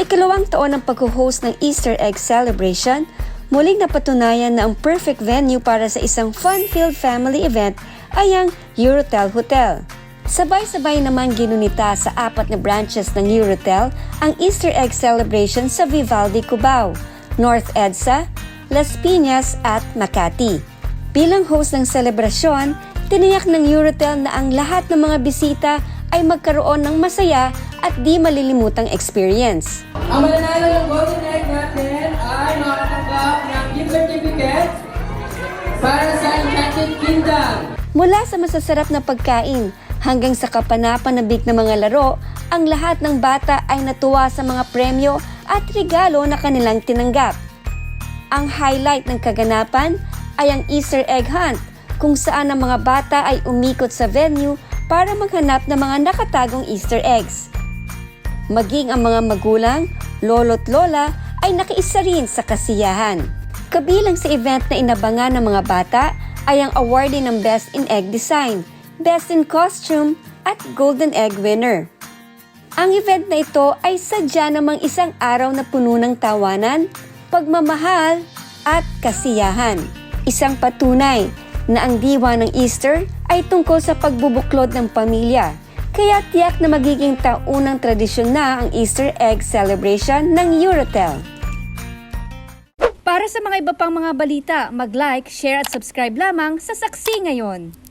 ikalawang taon ng pag-host ng Easter egg celebration, muling napatunayan na ang perfect venue para sa isang fun-filled family event ay ang Eurotel Hotel. Sabay-sabay naman ginunita sa apat na branches ng Eurotel ang Easter egg celebration sa Vivaldi, Cubao, North EDSA, Las Piñas at Makati. Bilang host ng selebrasyon, tiniyak ng Eurotel na ang lahat ng mga bisita ay magkaroon ng masaya at di malilimutang experience. Ang mananalo ng Golden Egg natin ay makakatanggap ng gift certificate para sa Enchanted Kingdom. Mula sa masasarap na pagkain hanggang sa kapanapanabik na mga laro, ang lahat ng bata ay natuwa sa mga premyo at regalo na kanilang tinanggap. Ang highlight ng kaganapan ay ang Easter egg hunt kung saan ang mga bata ay umikot sa venue para maghanap ng mga nakatagong Easter eggs. Maging ang mga magulang, lolo't lola ay nakiisa rin sa kasiyahan. Kabilang sa event na inabangan ng mga bata ay ang awardee ng Best in Egg Design, Best in Costume at Golden Egg winner. Ang event na ito ay sadya namang isang araw na puno ng tawanan, pagmamahal at kasiyahan. Isang patunay na ang diwa ng Easter ay tungkol sa pagbubuklod ng pamilya. Kaya tiyak na magiging taunang tradisyon na ang Easter egg celebration ng Eurotel. Para sa mga iba pang mga balita, mag-like, share at subscribe lamang sa Saksi Ngayon.